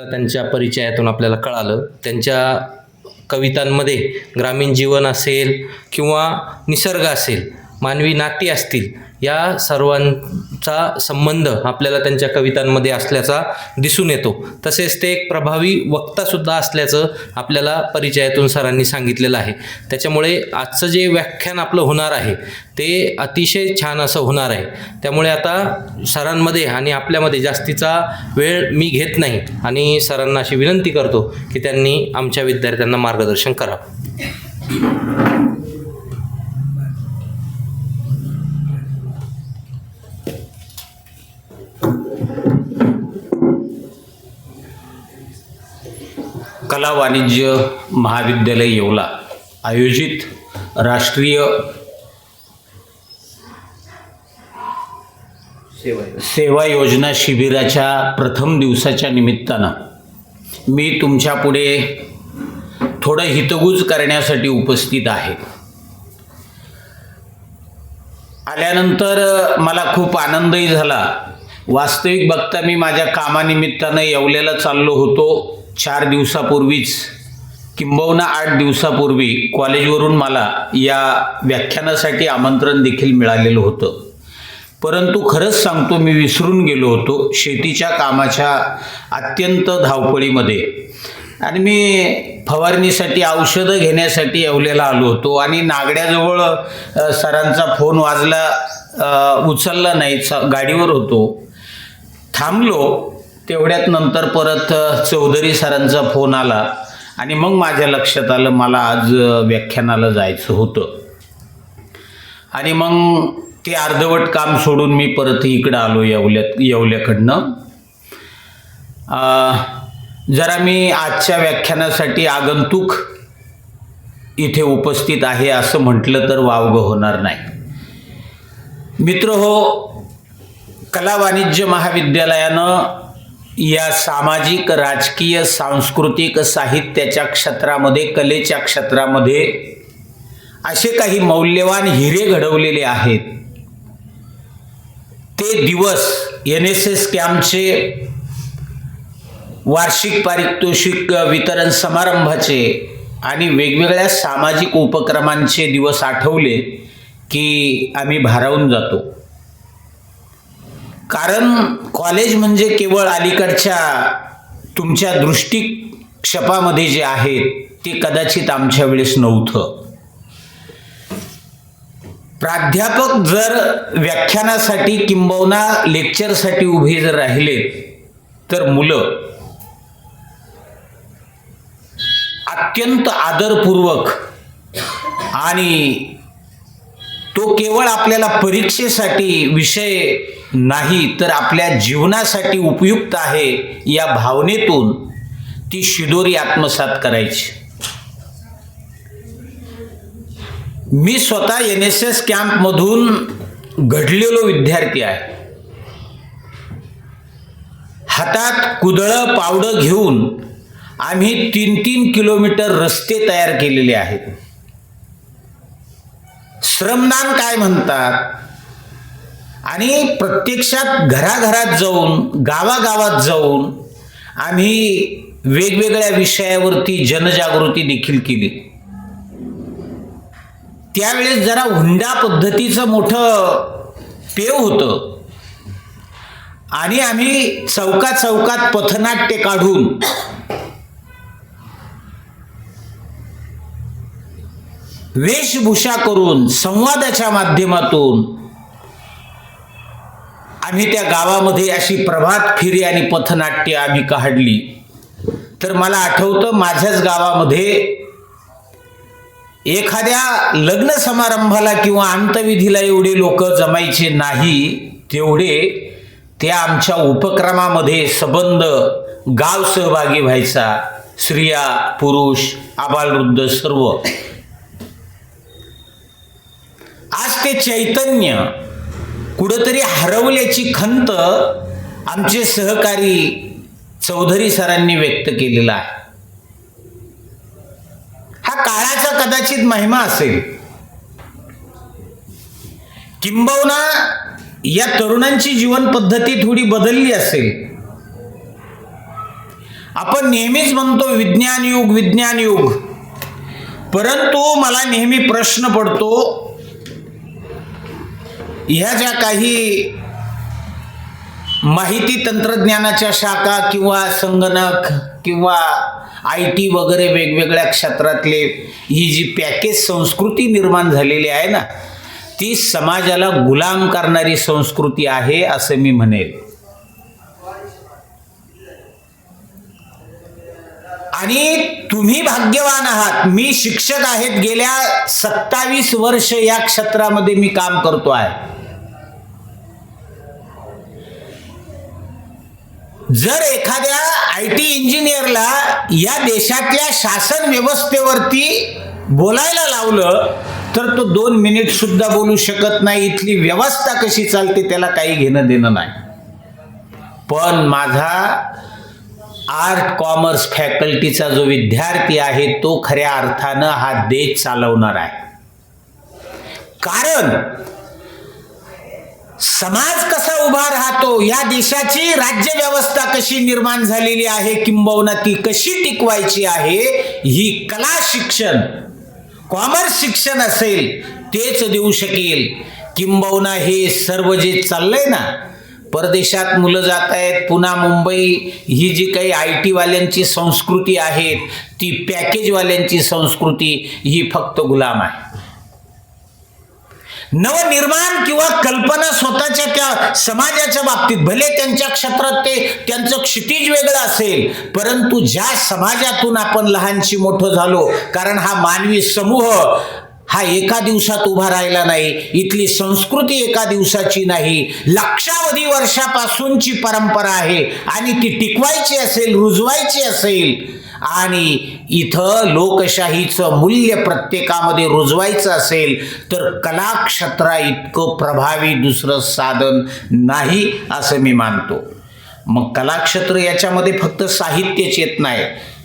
त्यांच्या परिचयातून आपल्याला कळालं. त्यांच्या कवितांमध्ये ग्रामीण जीवन असेल किंवा निसर्ग असेल मानवी नाती असतील या सर्वांचा संबंध आपल्याला त्यांच्या कवितांमध्ये असल्याचा दिसून येतो. तसेच ते एक प्रभावी वक्तासुद्धा असल्याचं आपल्याला परिचयातून सरांनी सांगितलेलं आहे. त्याच्यामुळे आजचं जे व्याख्यान आपलं होणार आहे ते अतिशय छान असं होणार आहे. त्यामुळे आता सरांमध्ये आणि आपल्यामध्ये जास्तीचा वेळ मी घेत नाही आणि सरांना अशी विनंती करतो की त्यांनी आमच्या विद्यार्थ्यांना मार्गदर्शन करावं. कला वाणिज्य महाविद्यालय येवला आयोजित राष्ट्रीय सेवा योजना शिबिराच्या प्रथम दिवसाच्या निमित्तानं मी तुमच्यापुढे थोडं हितगुज करण्यासाठी उपस्थित आहे. आल्यानंतर मला खूप आनंदही झाला. वास्तविक बघता मी माझ्या कामानिमित्तानं येवल्याला चाललो होतो. चार दिवसापूर्वीच किंबहुना आठ दिवसापूर्वी कॉलेजवरून मला या व्याख्यानासाठी आमंत्रण देखील मिळालेलं होतं. परंतु खरंच सांगतो मी विसरून गेलो होतो शेतीच्या कामाच्या अत्यंत धावपळीमध्ये. आणि मी फवारणीसाठी औषधं घेण्यासाठी येवलेला आलो होतो आणि नागड्याजवळ सरांचा फोन वाजला उचलला नाही गाडीवर होतो. थांबलो तेवढ्यात नंतर परत चौधरी सरांचा फोन आला आणि मग माझ्या लक्षात आलं मला आज व्याख्यानाला जायचं होतं. आणि मग ते अर्धवट काम सोडून मी परत इकडं आलो येवल्यात येवल्याकडनं. जरा मी आजच्या व्याख्यानासाठी आगंतुक इथे उपस्थित आहे असं म्हटलं तर वावगं होणार नाही. मित्र हो कला वाणिज्य महाविद्यालयानं या सामाजिक राजकीय सांस्कृतिक साहित्याच्या क्षेत्रामध्ये कलेच्या क्षेत्रामध्ये असे काही मौल्यवान हिरे घडवलेले आहेत. ते दिवस एन एस एस कॅम्पचे वार्षिक पारितोषिक वितरण समारंभाचे आणि वेगवेगळ्या सामाजिक उपक्रमांचे दिवस आठवले की आम्ही भारावून जातो. कारण कॉलेज म्हणजे केवळ अलीकडच्या तुमच्या दृष्टिक्षेपामध्ये जे आहेत ते कदाचित आमच्या वेळेस नव्हतं. प्राध्यापक जर व्याख्यानासाठी किंबहुना लेक्चरसाठी उभे जर राहिले तर मुलं अत्यंत आदरपूर्वक आणि तो केवळ आपल्याला परीक्षेसाठी विषय नाही तर आपल्या जीवनासाठी उपयुक्त आहे या भावनेतून ती शिदोरी आत्मसात करायची. मी स्वतः एन एस एस कॅम्पमधून घडलेलो विद्यार्थी आहे. हातात कुदळं पावडं घेऊन आम्ही तीन तीन किलोमीटर रस्ते तयार केलेले आहेत. श्रमदान काय म्हणतात? आणि प्रत्यक्षात घराघरात जाऊन गावागावात जाऊन आम्ही वेगवेगळ्या विषयावरती जनजागृती देखील केली. त्यावेळेस जरा हुंडा पद्धतीचं मोठं पेव होतं. आणि आम्ही चौकात चौकात पथनाट्य काढून वेशभूषा करून संवादाच्या माध्यमातून आम्ही त्या गावामध्ये अशी प्रभात फेरी आणि पथनाट्य आम्ही काढली. तर मला आठवतं माझ्याच गावामध्ये एखाद्या लग्न समारंभाला किंवा अंतविधीला एवढे लोक जमायचे नाही तेवढे त्या आमच्या उपक्रमामध्ये सबंध गाव सहभागी व्हायचा स्त्रिया पुरुष आबालवृद्ध सर्व. आज ते चैतन्य कुठंतरी हरवल्याची खंत आमचे सहकारी चौधरी सरांनी व्यक्त केलेला आहे. हा काळाचा कदाचित महिमा असेल. किंबहुना या तरुणांची जीवन पद्धती थोडी बदलली असेल. आपण नेहमीच म्हणतो विज्ञान युग विज्ञान युग परंतु मला नेहमी प्रश्न पडतो ह्या ज्या काही माहिती तंत्रज्ञानाच्या शाखा किंवा संगणक किंवा आय टी वगैरे वेगवेगळ्या क्षेत्रातले ही जी पॅकेज संस्कृती निर्माण झालेली आहे ना ती समाजाला गुलाम करणारी संस्कृती आहे असं मी म्हणेल. आणि तुम्ही भाग्यवान आहात. मी शिक्षक आहेत. गेल्या सत्तावीस वर्ष या क्षेत्रामध्ये मी काम करतो आहे. जर एखाद्या आय टी इंजिनियरला या देशातल्या शासन व्यवस्थेवरती बोलायला लावलं तर तो दोन मिनिट सुद्धा बोलू शकत नाही. इथली व्यवस्था कशी चालते त्याला काही घेणं देणं नाही. पण माझा आर्ट कॉमर्स फॅकल्टीचा जो विद्यार्थी आहे तो खऱ्या अर्थानं हा देश चालवणार आहे. कारण समाज कसा उभा राहतो? या देशाची राज्य व्यवस्था कशी निर्माण झालेली आहे? किंबहुना ती कशी टिकवायची आहे? ही कला शिक्षण कॉमर्स शिक्षण असेल तेच देऊ शकेल. किंबहुना हे सर्व जे चाललंय ना परदेशात मुलं जात आहेत पुन्हा मुंबई ही जी काही आय टीवाल्यांची संस्कृती आहे ती पॅकेजवाल्यांची संस्कृती ही फक्त गुलाम आहे. नवनिर्माण किंवा कल्पना स्वतःच्या त्या समाजाच्या बाबतीत भले त्यांच्या क्षेत्रात ते त्यांचं क्षितिज वेगळं असेल परंतु ज्या समाजातून आपण लहानशी मोठं झालो कारण हा मानवी समूह हा एका दिवसात उभा राहिला नाही इथली संस्कृती एका दिवसाची नाही लक्षावधी वर्षापासूनची परंपरा आहे आणि ती टिकवायची असेल रुजवायची असेल आणि इथं लोकशाहीचं मूल्य प्रत्येकामध्ये रुजवायचं असेल तर कलाक्षेत्रा इतकं प्रभावी दुसरं साधन नाही असं मी मानतो. मग कलाक्षेत्र याच्यामध्ये फक्त साहित्यच येत नाही.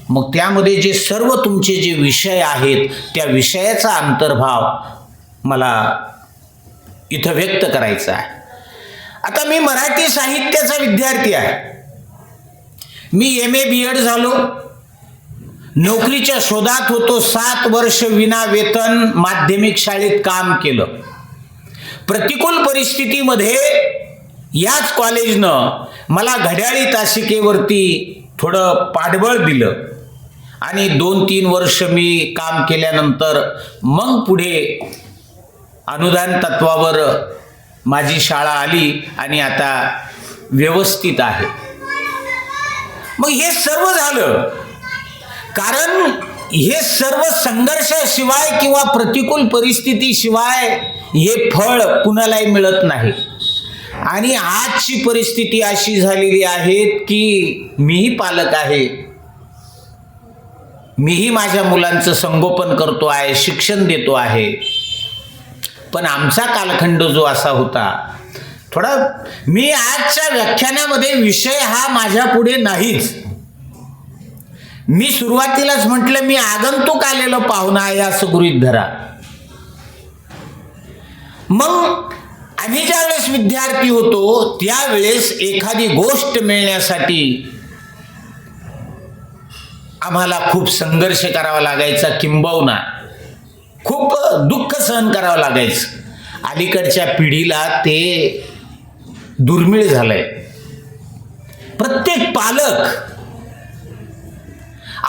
मग त्यामध्ये जे सर्व तुमचे जे विषय आहेत त्या विषयाचा अंतर्भाव मला इथं व्यक्त करायचा आहे. आता मी मराठी साहित्याचा विद्यार्थी आहे. मी एम ए बी एड झालो. नोकरीच्या शोधात होतो सात वर्ष विना वेतन माध्यमिक शाळेत काम केलं. प्रतिकूल परिस्थितीमध्ये याच कॉलेजनं मला घड्याळी तासिकेवरती थोडं पाठबळ दिलं. आणि दोन तीन वर्ष मी काम केल्यानंतर मग पुढे अनुदान तत्वावर माझी शाळा आली आणि आता व्यवस्थित आहे. मग हे सर्व झालं. कारण हे सर्व संघर्षाशिवाय किंवा प्रतिकूल परिस्थितीशिवाय हे फळ कुणालाही मिळत नाही. आणि आजची परिस्थिती अशी झालेली आहे की मीही पालक आहे. मीही माझ्या मुलांचं संगोपन करतो आहे शिक्षण देतो आहे. पण आमचा कालखंड जो असा होता थोडा मी आजच्या व्याख्यानामध्ये विषय हा माझ्या पुढे नाहीच. मी सुरुवातीलाच म्हटलं मी आगंतुक आलेलो पाहुणा आहे असं गृहीत धरा. मग आम्ही ज्यावेळेस विद्यार्थी होतो त्यावेळेस एखादी गोष्ट मिळण्यासाठी आम्हाला खूप संघर्ष करावा लागायचा किंबवना खूप दुःख सहन करावं लागायचं. अलीकडच्या पिढीला ते दुर्मिळ झालंय. प्रत्येक पालक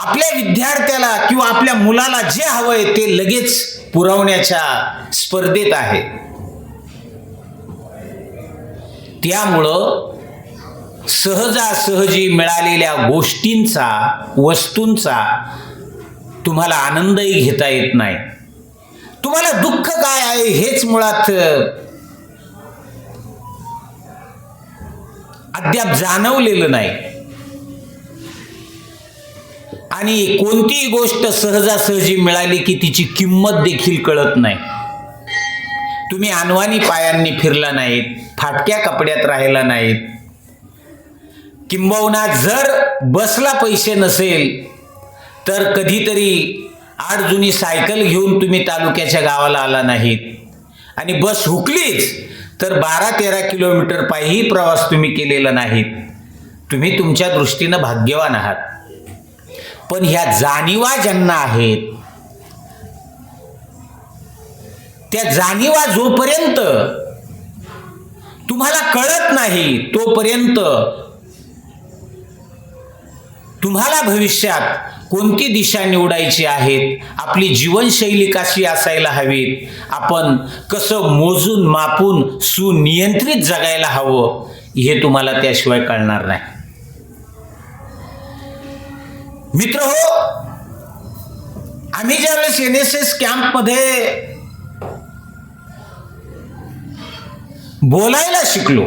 आपल्या विद्यार्थ्याला किंवा आपल्या मुलाला जे हवंय ते लगेच पुरवण्याच्या स्पर्धेत आहे. त्यामुळं सहजासहजी मिळालेल्या गोष्टींचा वस्तूंचा तुम्हाला आनंदही घेता येत नाही. तुम्हाला दुःख काय आहे हेच मुळात अद्याप जाणवलेलं नाही. आणि कोणतीही गोष्ट सहजासहजी मिळाली की तिची किंमत देखील कळत नाही. तुम्ही अनवानी पायांनी फिरला नाहीत फाटक्या कपड्यात राहिला नाहीत. किंबहुना जर बसला पैसे नसेल तर कधीतरी आठ जुनी सायकल घेऊन तुम्ही तालुक्याच्या गावाला आला नाहीत. आणि बस हुकलीच तर बारा तेरा किलोमीटर पायी प्रवास तुम्ही केलेला नाहीत. तुम्ही तुमच्या दृष्टीनं भाग्यवान आहात. पण ह्या जाणीवा ज्यांना आहेत त्या जाणीवा जोपर्यंत तुम्हाला कळत नाही तोपर्यंत तुम्हाला भविष्यात कोणती दिशा निवडायची आहेत आपली जीवनशैली कशी असायला हवी आपण कसं मोजून मापून सुनियंत्रित जगायला हवं हे तुम्हाला त्याशिवाय कळणार नाही. मित्र हो आम्ही ज्यावेळेस एन एस एस कॅम्पमध्ये बोलायला शिकलो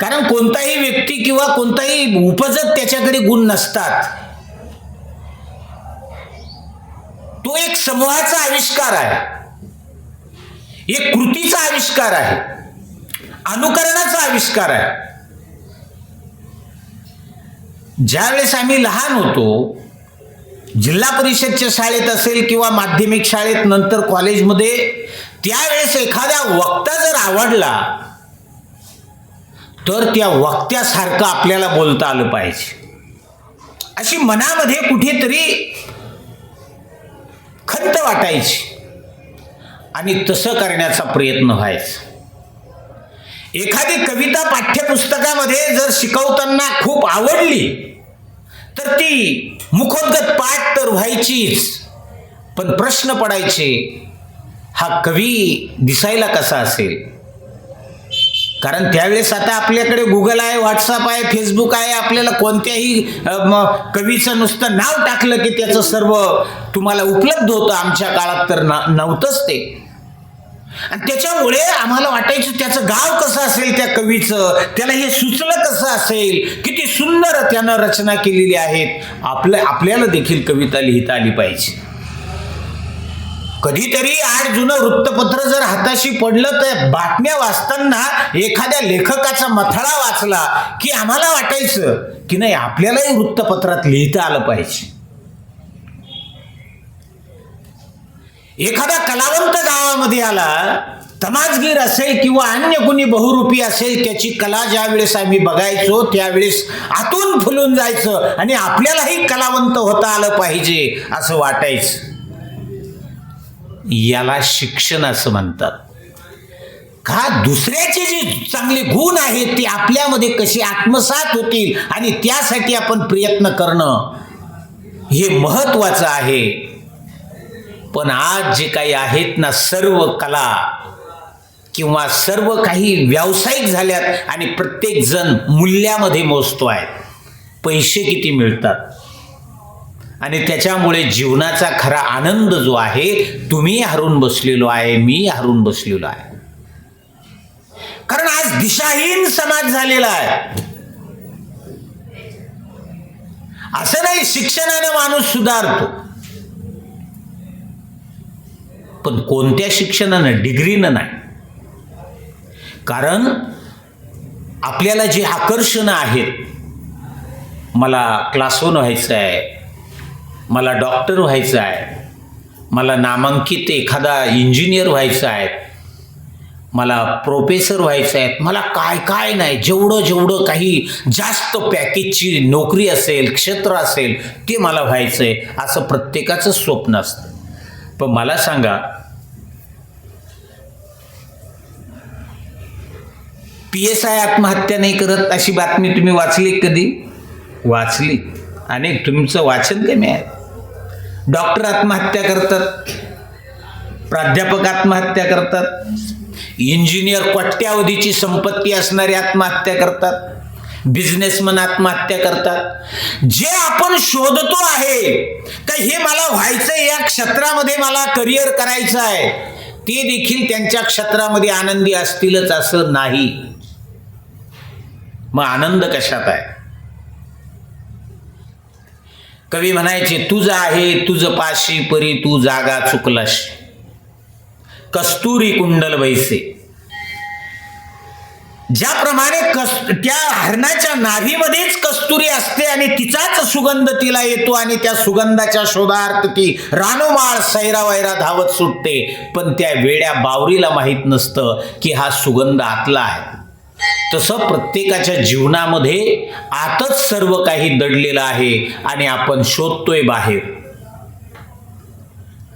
कारण कोणताही व्यक्ती किंवा कोणताही उपजत त्याच्याकडे गुण नसतात. तो एक समूहाचा आविष्कार आहे. एक कृतीचा आविष्कार आहे. अनुकरणाचा आविष्कार आहे. ज्यावेळेस आम्ही लहान होतो जिल्हा परिषदच्या शाळेत असेल किंवा माध्यमिक शाळेत नंतर कॉलेजमध्ये त्यावेळेस एखादा वक्ता जर आवडला तर त्या वक्त्यासारखं आपल्याला बोलता आलं पाहिजे. अशी मनामध्ये कुठेतरी खंत वाटायची. आणि तसं करण्याचा प्रयत्न व्हायचा. एखादी कविता पाठ्यपुस्तकामध्ये जर शिकवताना खूप आवडली तर ती मुखोद्गत पाठ तर व्हायचीच. पण प्रश्न पडायचे हा कवी दिसायला कसा असेल? कारण त्यावेळेस आता आपल्याकडे गुगल आहे व्हॉट्सअप आहे फेसबुक आहे आपल्याला कोणत्याही कवीचं नुसतं नाव टाकलं की त्याचं सर्व तुम्हाला उपलब्ध होतं. आमच्या काळात तर ना नव्हतंच ते. आणि त्याच्यामुळे आम्हाला वाटायचं त्याचं गाव कसं असेल त्या कवीचं? त्याला हे सुचलं कसं असेल? किती सुंदर त्यानं रचना केलेली आहेत. आपलं आपल्याला देखील कविता लिहिता आली पाहिजे. कधीतरी आठ जुनं वृत्तपत्र जर हाताशी पडलं तर बातम्या वाचताना एखाद्या लेखकाचा मथळा वाचला की आम्हाला वाटायचं की नाही आपल्यालाही वृत्तपत्रात लिहिता आलं पाहिजे. एखादा कलावंत गावामध्ये आला तमाजगीर असेल किंवा अन्य कुणी बहुरूपी असेल त्याची कला ज्या वेळेस आम्ही बघायचो त्यावेळेस आतून फुलून जायचं आणि आपल्यालाही कलावंत होता आलं पाहिजे असं वाटायचं. याला शिक्षण असं म्हणतात. का दुसऱ्याचे जे चांगले गुण आहेत ते आपल्यामध्ये कसे आत्मसात होतील आणि त्यासाठी आपण प्रयत्न करणं हे महत्वाचं आहे. पण आज जे काही आहेत ना सर्व कला किंवा सर्व काही व्यावसायिक झाल्यात आणि प्रत्येक जण मूल्यामध्ये मोजतो आहे. पैसे किती मिळतात? आणि त्याच्यामुळे जीवनाचा खरा आनंद जो आहे तुम्ही हरून बसलेलो आहे मी हरून बसलेलो आहे. कारण आज दिशाहीन समाज झालेला आहे. असं नाही शिक्षणाने माणूस सुधारतो. पण कोणत्या शिक्षणानं डिग्रीनं नाही. कारण आपल्याला जी आकर्षणं आहेत मला क्लास वन व्हायचं आहे मला डॉक्टर व्हायचं आहे मला नामांकित एखादा इंजिनियर व्हायचं आहे मला प्रोफेसर व्हायचं आहे मला काय काय नाही जेवढं जेवढं काही जास्त पॅकेजची नोकरी असेल क्षेत्र असेल ते मला व्हायचं आहे असं प्रत्येकाचं स्वप्न असतं. पण मला सांगा पी एस आय आत्महत्या नाही करत अशी बातमी तुम्ही वाचली कधी? वाचली. आणि तुमचं वाचन कमी आहे. डॉक्टर आत्महत्या करतात प्राध्यापक आत्महत्या करतात इंजिनियर कोट्यावधीची संपत्ती असणारे आत्महत्या करतात. बिझनेसमन आत्महत्या करतात. जे आपण शोधतो आहे का हे मला व्हायचं या क्षेत्रामध्ये मला करिअर करायचं आहे ते देखील त्यांच्या क्षेत्रामध्ये आनंदी असतीलच असं नाही. मग आनंद कशात आहे? कवी म्हणायचे तुझं आहे तुझं पाशी परी तू जागा चुकलास. कस्तुरी कुंडल बैसे. ज्याप्रमाणे कस त्या हरणाच्या नाभीमध्येच कस्तुरी असते आणि तिचाच सुगंध तिला येतो आणि त्या सुगंधाच्या शोधार्थ ती रानोमाळ सैरा वैरा धावत सुटते. पण त्या वेड्या बावरीला माहीत नसतं की हा सुगंध आतला आहे. तसं प्रत्येकाच्या जीवनामध्ये आतच सर्व काही दडलेलं आहे आणि आपण शोधतोय बाहेर.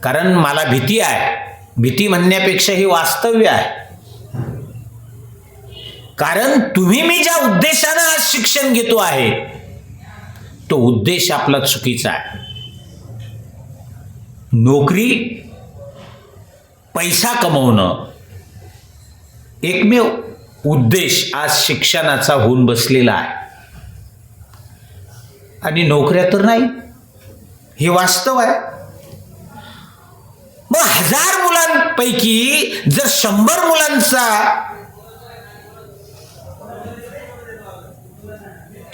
कारण मला भीती आहे. भीती म्हणण्यापेक्षा हे वास्तव्य आहे. कारण तुम्ही मी ज्या उद्देशानं आज शिक्षण घेतो आहे तो उद्देश आपला चुकीचा आहे. नोकरी पैसा कमवणं एकमेव उद्देश आज शिक्षणाचा होऊन बसलेला आहे. आणि नोकऱ्या तर नाही हे वास्तव आहे. मग हजार मुलांपैकी जर शंभर मुलांचा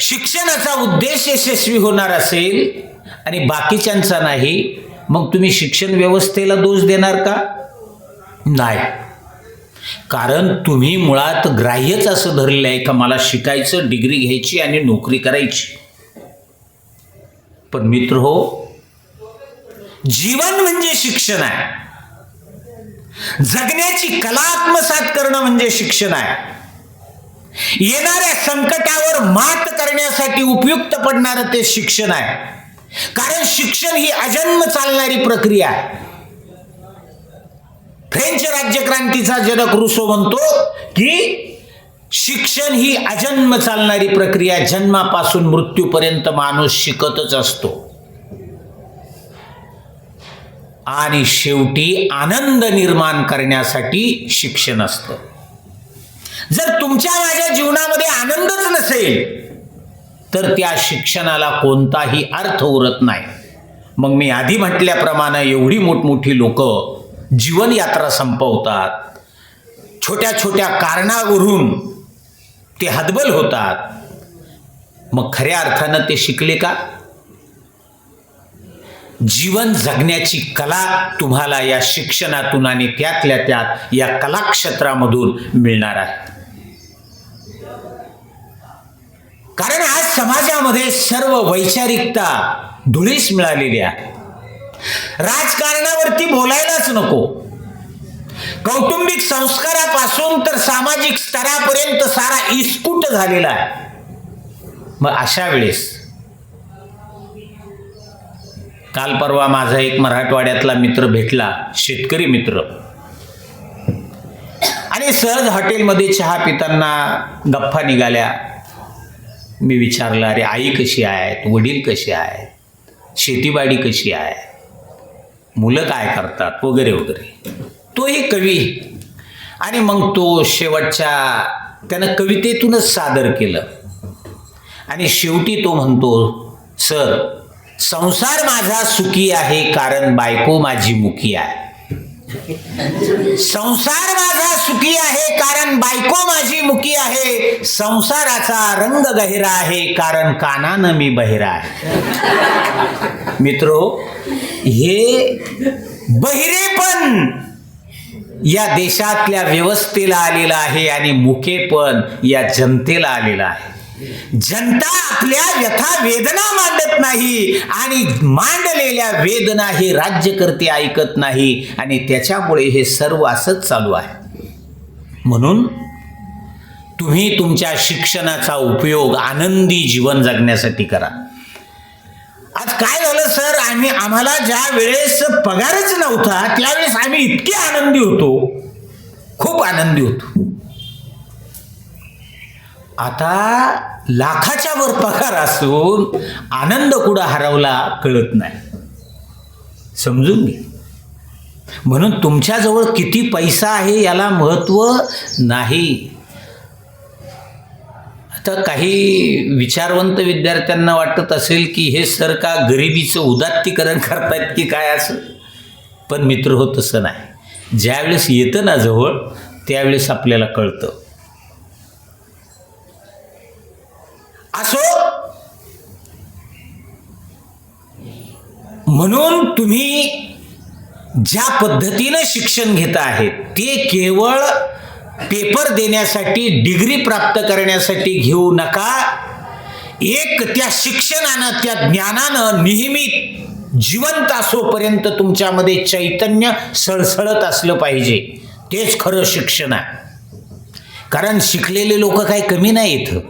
शिक्षणाचा उद्देश यशस्वी होणार असेल आणि बाकीच्यांचा नाही मग तुम्ही शिक्षण व्यवस्थेला दोष देणार का? नाही. कारण तुम्ही मुळात ग्राह्यच असं धरलेलं आहे का मला शिकायचं डिग्री घ्यायची आणि नोकरी करायची? पण मित्र हो जीवन म्हणजे शिक्षण आहे. जगण्याची कला आत्मसात करणं म्हणजे शिक्षण आहे. येणाऱ्या संकटावर मात करण्यासाठी उपयुक्त पडणारं ते शिक्षण आहे. कारण शिक्षण ही अजन्म चालणारी प्रक्रिया आहे. फ्रेंच राज्यक्रांतीचा जनक रुसो म्हणतो की शिक्षण ही अजन्म चालणारी प्रक्रिया जन्मापासून मृत्यूपर्यंत माणूस शिकतच असतो. आणि शेवटी आनंद निर्माण करण्यासाठी शिक्षण असतं. जर तुमच्या माझ्या जीवनामध्ये आनंदच नसेल तर त्या शिक्षणाला कोणताही अर्थ उरत नाही. मग मी आधी म्हटल्याप्रमाणे एवढी मोठमोठी लोक जीवनयात्रा संपवतात. छोट्या छोट्या कारणावरून ते हतबल होतात. मग खऱ्या अर्थानं ते शिकले का? जीवन जगण्याची कला तुम्हाला या शिक्षणातून आणि त्यातल्या त्यात या कलाक्षेत्रामधून मिळणार आहे. कारण आज समाजामध्ये सर्व वैचारिकता धुळीस मिळालेली आहे. राजकारणावरती बोलायलाच नको. कौटुंबिक संस्कारापासून तर सामाजिक स्तरापर्यंत सारा इस्कूट झालेला आहे. मग अशा वेळेस काल परवा माझा एक मराठवाड्यातला मित्र भेटला शेतकरी मित्र. आणि सहज हॉटेलमध्ये चहा पिताना गप्पा निघाल्या. मी विचारलं अरे आई कशी आहेत? वडील कसे आहेत? शेतीबाडी कशी आहे? मुलं काय करतात? वगैरे वगैरे. तोही कवी. आणि मग तो शेवटच्या त्यानं कवितेतूनच सादर केलं. आणि शेवटी तो म्हणतो सर संसार माझा सुखी आहे कारण बायको माझी मुखी आहे. संसार माझा सुखी आहे कारण बायको माझी मुखी आहे. संसाराचा रंग गहिरा आहे कारण कानानं मी बहिरा आहे. मित्रो हे बहिरेपण या देशातल्या व्यवस्थेला आलेलं आहे आणि मुकेपण या जनतेला आलेलं आहे. जनता आपल्या व्यथा वेदना मांडत नाही आणि मांडलेल्या वेदना हे राज्यकर्ते ऐकत नाही आणि त्याच्यामुळे हे सर्व असंच चालू आहे. म्हणून तुम्ही तुमच्या शिक्षणाचा उपयोग आनंदी जीवन जगण्यासाठी करा. आज काय झालं सर? आम्ही आम्हाला ज्या वेळेस पगारच नव्हता त्यावेळेस आम्ही इतके आनंदी होतो. खूप आनंदी होतो. आता लाखाच्या वर पगार असून आनंद कुठं हरवला कळत नाही. समजून घे. म्हणून तुमच्याजवळ किती पैसा आहे याला महत्त्व नाही. आता काही विचारवंत विद्यार्थ्यांना वाटत असेल की हे सर का गरिबीचं उदात्तीकरण करतायत की काय असं? पण मित्र हो तसं नाही. ज्यावेळेस येतं ना जवळ त्यावेळेस आपल्याला कळतं. असो. म्हणून तुम्ही ज्या पद्धतीनं शिक्षण घेत आहेत ते केवळ पेपर देण्यासाठी डिग्री प्राप्त करण्यासाठी घेऊ नका. एक त्या शिक्षणानं त्या ज्ञानानं नेहमी जिवंत असोपर्यंत तुमच्यामध्ये चैतन्य सळसळत असलं पाहिजे. तेच खरं शिक्षण आहे. कारण शिकलेले लोक काही कमी नाही इथं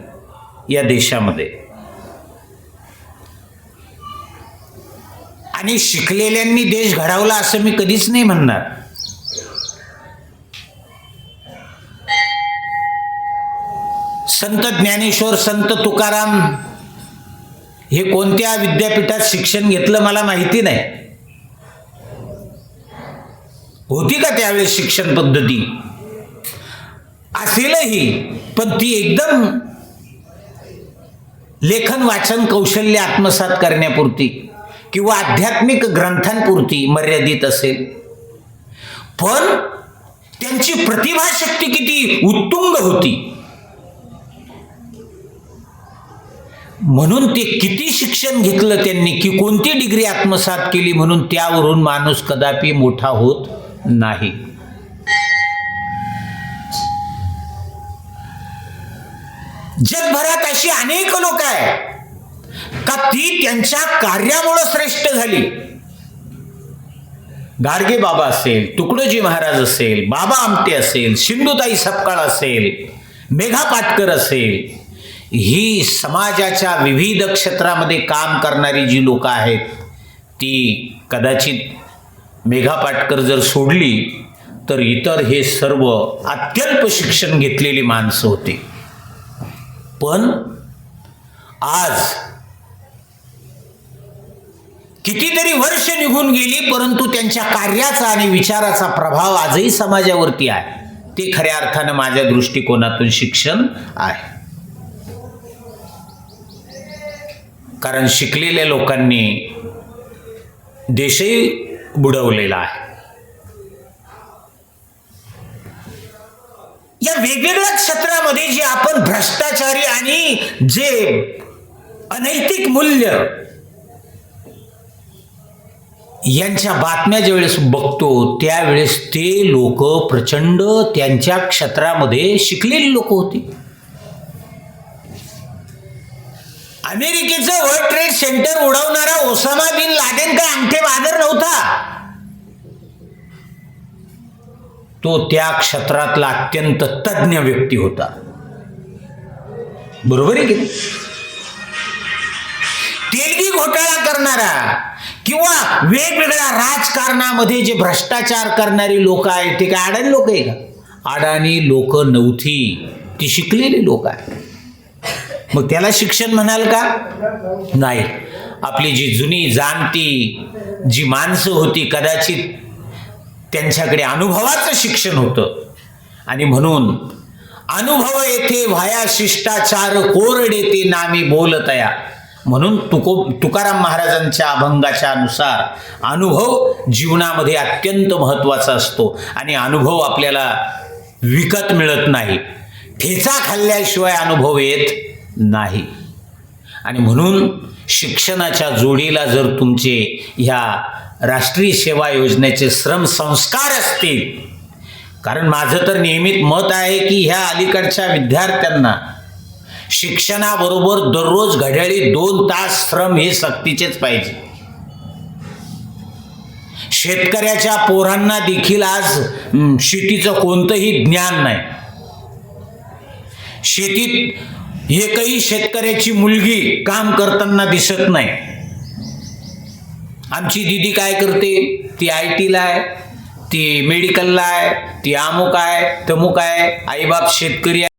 या देशामध्ये. आणि शिकलेल्यांनी देश घडवला असं मी कधीच नाही म्हणणार. संत ज्ञानेश्वर संत तुकाराम हे कोणत्या विद्यापीठात शिक्षण घेतलं मला माहिती नाही. होती का त्यावेळेस शिक्षण पद्धती? असेलही पण ती एकदम लेखन वाचन कौशल्य आत्मसात करण्यापुरती किंवा आध्यात्मिक ग्रंथांपुरती मर्यादित असेल. पण त्यांची प्रतिभाशक्ती किती उत्तुंग होती. म्हणून ते किती शिक्षण घेतलं त्यांनी की कोणती डिग्री आत्मसात केली म्हणून त्यावरून माणूस कदापि मोठा होत नाही. जगभरात अशी अनेक लोक आहेत का ती त्यांच्या कार्यामुळं श्रेष्ठ झाली. गाडगे बाबा असेल तुकडोजी महाराज असेल बाबा आमटे असेल सिंधुताई सपकाळ असेल मेघा पाटकर असेल ही समाजाच्या विविध क्षेत्रामध्ये काम करणारी जी लोक आहेत ती कदाचित मेघा पाटकर जर सोडली तर इतर हे सर्व अत्यल्प शिक्षण घेतलेली माणसं होती. पण आज कितीतरी वर्ष निघून गेली परंतु त्यांच्या कार्याचा आणि विचाराचा प्रभाव आजही समाजावरती आहे. ते खऱ्या अर्थानं माझ्या दृष्टिकोनातून शिक्षण आहे. कारण शिकलेल्या लोकांनी देशही बुडवलेला आहे. या वेगवेगळ्या क्षेत्रामध्ये जे आपण भ्रष्टाचारी आणि जे अनैतिक मूल्य यांच्या बातम्या ज्यावेळेस बघतो त्यावेळेस ते लोक प्रचंड त्यांच्या क्षेत्रामध्ये शिकलेली लोक होती. अमेरिकेचं वर्ल्ड ट्रेड सेंटर उडवणारा ओसामा बिन लादेन काय अंगठे बहादर नव्हता? तो त्या क्षेत्रातला अत्यंत तज्ज्ञ व्यक्ती होता. बरोबर आहे की तेलगी घोटाळा करणारा किंवा वेगवेगळ्या राजकारणामध्ये जे भ्रष्टाचार करणारी लोक आहेत ते काय अडाणी लोक आहे का? अडाणी लोक नव्हती. ती शिकलेली लोक आहे मग त्याला शिक्षण म्हणाल का? नाही. आपली जी जुनी जाणती जी माणसं होती कदाचित त्यांच्याकडे अनुभवाचं शिक्षण होतं. आणि म्हणून अनुभव येथे व्हाया शिष्टाचार कोरडे ते नामी बोलतया. म्हणून तुको तुकाराम महाराजांच्या अभंगाच्या अनुसार अनुभव जीवनामध्ये अत्यंत महत्त्वाचा असतो. आणि अनुभव आपल्याला विकत मिळत नाही. ठेचा खाल्ल्याशिवाय अनुभव येत नाही. आणि म्हणून शिक्षणाच्या जोडीला जर तुमचे ह्या राष्ट्रीय सेवा योजनेचे श्रम संस्कार असतील. कारण माझं तर नियमित मत आहे की ह्या अलीकडच्या विद्यार्थ्यांना शिक्षणाबरोबर दररोज घड्याळी दोन तास श्रम हे सक्तीचेच पाहिजे. शेतकऱ्याच्या पोरांना देखील आज शेतीचं कोणतंही ज्ञान नाही. शेतीत एकही शेतकऱ्याची मुलगी काम करताना दिसत नाही. आमची दिदी काय करते? ती आय टीला आहे ती मेडिकलला आहे ती अमुक आहे तमुक आहे आईबाप शेतकरी आहे.